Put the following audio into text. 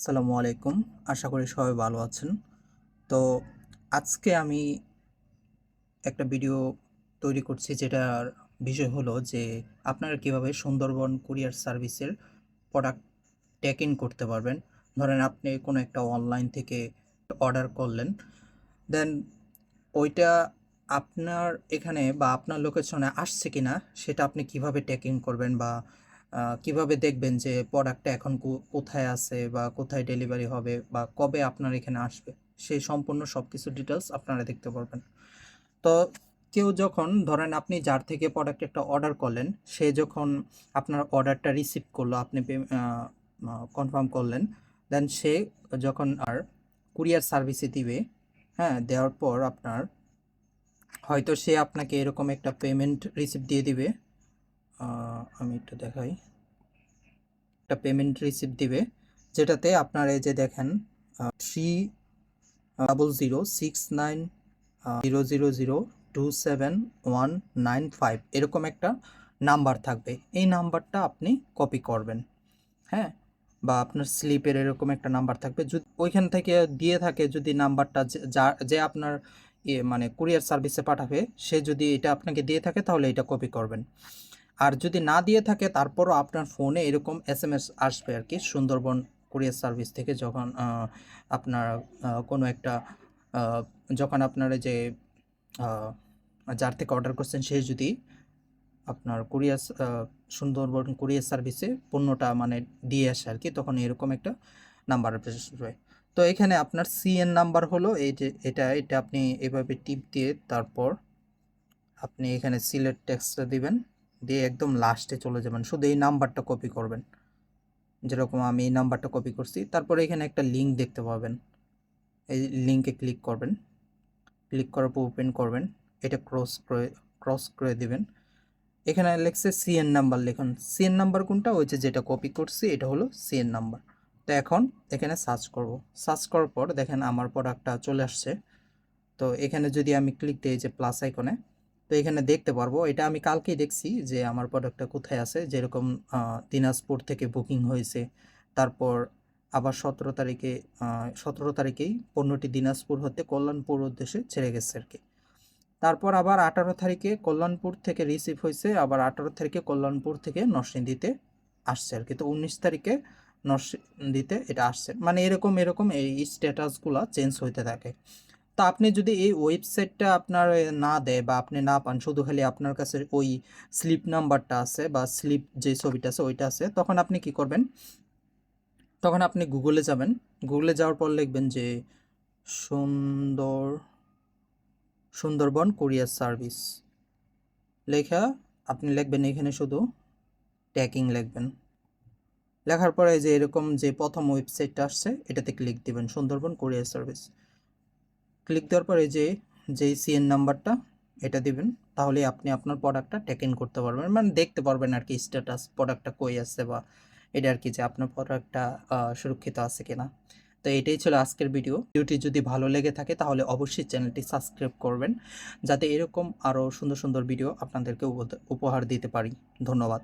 আসসালামু আলাইকুম। আশা করি সবাই ভালো আছেন। তো আজকে আমি একটা ভিডিও তৈরি করছি যেটার বিষয় হলো যে আপনারা কীভাবে সুন্দরবন কুরিয়ার সার্ভিসের প্রোডাক্ট টেক ইন করতে পারবেন। ধরেন আপনি কোনো একটা অনলাইন থেকে অর্ডার করলেন, দেন ওইটা আপনার এখানে বা আপনার লোকেশনে আসছে কিনা, সেটা আপনি কীভাবে টেক ইন করবেন বা কীভাবে দেখবেন যে প্রোডাক্টটা এখন কোথায় আছে বা কোথায় ডেলিভারি হবে বা কবে আপনার এখানে আসবে? সেই সম্পূর্ণ সব কিছু ডিটেলস আপনারা দেখতে পারবেন। তো কেউ যখন, ধরেন আপনি যার থেকে প্রোডাক্ট একটা অর্ডার করলেন, সে যখন আপনার অর্ডারটা রিসিভ করল, আপনি কনফার্ম করলেন, দেন সে যখন আর কুরিয়ার সার্ভিসে দিবে হ্যাঁ দেওয়ার পর আপনার, হয়তো সে আপনাকে এরকম একটা পেমেন্ট রিসিভ দিয়ে দিবে আমি একটু দেখাই। একটা পেমেন্ট রিসিপ্ট দিবে, যেটাতে আপনার এই যে দেখেন three double zero six nine zero zero zero two seven one nine five এরকম একটা নাম্বার থাকবে। এই নাম্বারটা আপনি কপি করবেন হ্যাঁ? বা আপনার স্লিপের এরকম একটা নাম্বার থাকবে। যদি ওইখান থেকে দিয়ে থাকে, যদি নাম্বারটা যে- আপনার ইয়ে মানে কুরিয়ার সার্ভিসে পাঠাবে, সে যদি এটা আপনাকে দিয়ে থাকে, তাহলে এটা কপি করবেন। আর যদি না দিয়ে থাকে, তারপরও আপনার ফোনে এরকম এস এম এস আসবে আর কি সুন্দরবন কুরিয়ার সার্ভিস থেকে যখন আপনার কোনো একটা যখন আপনার যে যার থেকে অর্ডার করছেন সে যদি আপনার কুরিয়ার সুন্দরবন কুরিয়ার সার্ভিসে পণ্যটা মানে দিয়ে আসে আর কি তখন এরকম একটা নাম্বার আসবে। তো এখানে আপনার সিএন নাম্বার হলো, এই যে এটা এটা আপনি এভাবে টিপ দিয়ে তারপর আপনি এখানে সিলেট টেক্সটটা দিবেন। দিয়ে একদম লাস্টে চলে যাবেন। শুধু এই নাম্বারটা কপি করবেন। যেরকম আমি এই নাম্বারটা কপি করছি। তারপরে এখানে একটা লিঙ্ক দেখতে পাবেন। এই লিঙ্কে ক্লিক করবেন। ক্লিক করার পর ওপেন করবেন। এটা ক্রস করে ক্রস করে দিবেন। এখানে লেখছে সিএন নাম্বার লিখুন। সিএন নাম্বার কোনটা? ওই যে যেটা কপি করছি, এটা হলো সিএন নাম্বার তো এখন এখানে সার্চ করব। সার্চ করার পর দেখেন আমার প্রোডাক্টটা চলে আসছে। তো এখানে যদি আমি ক্লিক দিই যে প্লাস আইকনে তো এখানে দেখতে পারব। এটা আমি কালকেই দেখছি যে আমার প্রোডাক্টটা কোথায় আছে। যেরকম দিনাজপুর থেকে বুকিং হয়েছে। তারপর আবার সতেরো তারিখে সতেরো তারিখেই পণ্যটি দিনাজপুর হতে কল্যাণপুর উদ্দেশ্যে ছেড়ে গেছে আর কি। তারপর আবার আঠারো তারিখে কল্যাণপুর থেকে রিসিভ হয়েছে, আবার আঠারো তারিখে কল্যাণপুর থেকে নরসিংদীতে আসছে আর কি। তো উনিশ তারিখে নরসিংদীতে এটা আসছে। মানে এরকম এরকম এই স্ট্যাটাসগুলো চেঞ্জ হইতে থাকে। তো আপনি যদি এই ওয়েবসাইটটা আপনার না দেয় বা আপনি না পান, শুধু খালি আপনার কাছে ওই স্লিপ নাম্বারটা আছে বা স্লিপ যে ছবিটা আছে ওইটা আছে, তখন আপনি কি করবেন? তখন আপনি গুগলে যাবেন। গুগলে যাওয়ার পর লিখবেন যে সুন্দর, সুন্দরবন কুরিয়ার সার্ভিস। লেখা, আপনি লিখবেন এখানে শুধু ট্যাকিং লিখবেন। লেখার পরে যে এরকম যে প্রথম ওয়েবসাইটটা আসছে, এটাতে ক্লিক দিবেন সুন্দরবন কুরিয়ার সার্ভিস। ক্লিক দেওয়ার পরে যে যেই সিএন নাম্বারটা এটা দিবেন। তাহলে আপনি আপনার প্রোডাক্টটা টেক ইন করতে পারবেন। মানে দেখতে পারবেন আর কি স্ট্যাটাস প্রোডাক্টটা কই আছে বা এটা আর কি যে আপনার প্রোডাক্টটা সুরক্ষিত আছে কিনা। তো এটাই ছিল আজকের ভিডিও ভিডিওটি যদি ভালো লেগে থাকে, তাহলে অবশ্যই চ্যানেলটি সাবস্ক্রাইব করবেন। যাতে এরকম আরও সুন্দর সুন্দর ভিডিও আপনাদেরকে উপ- উপহার দিতে পারি। ধন্যবাদ।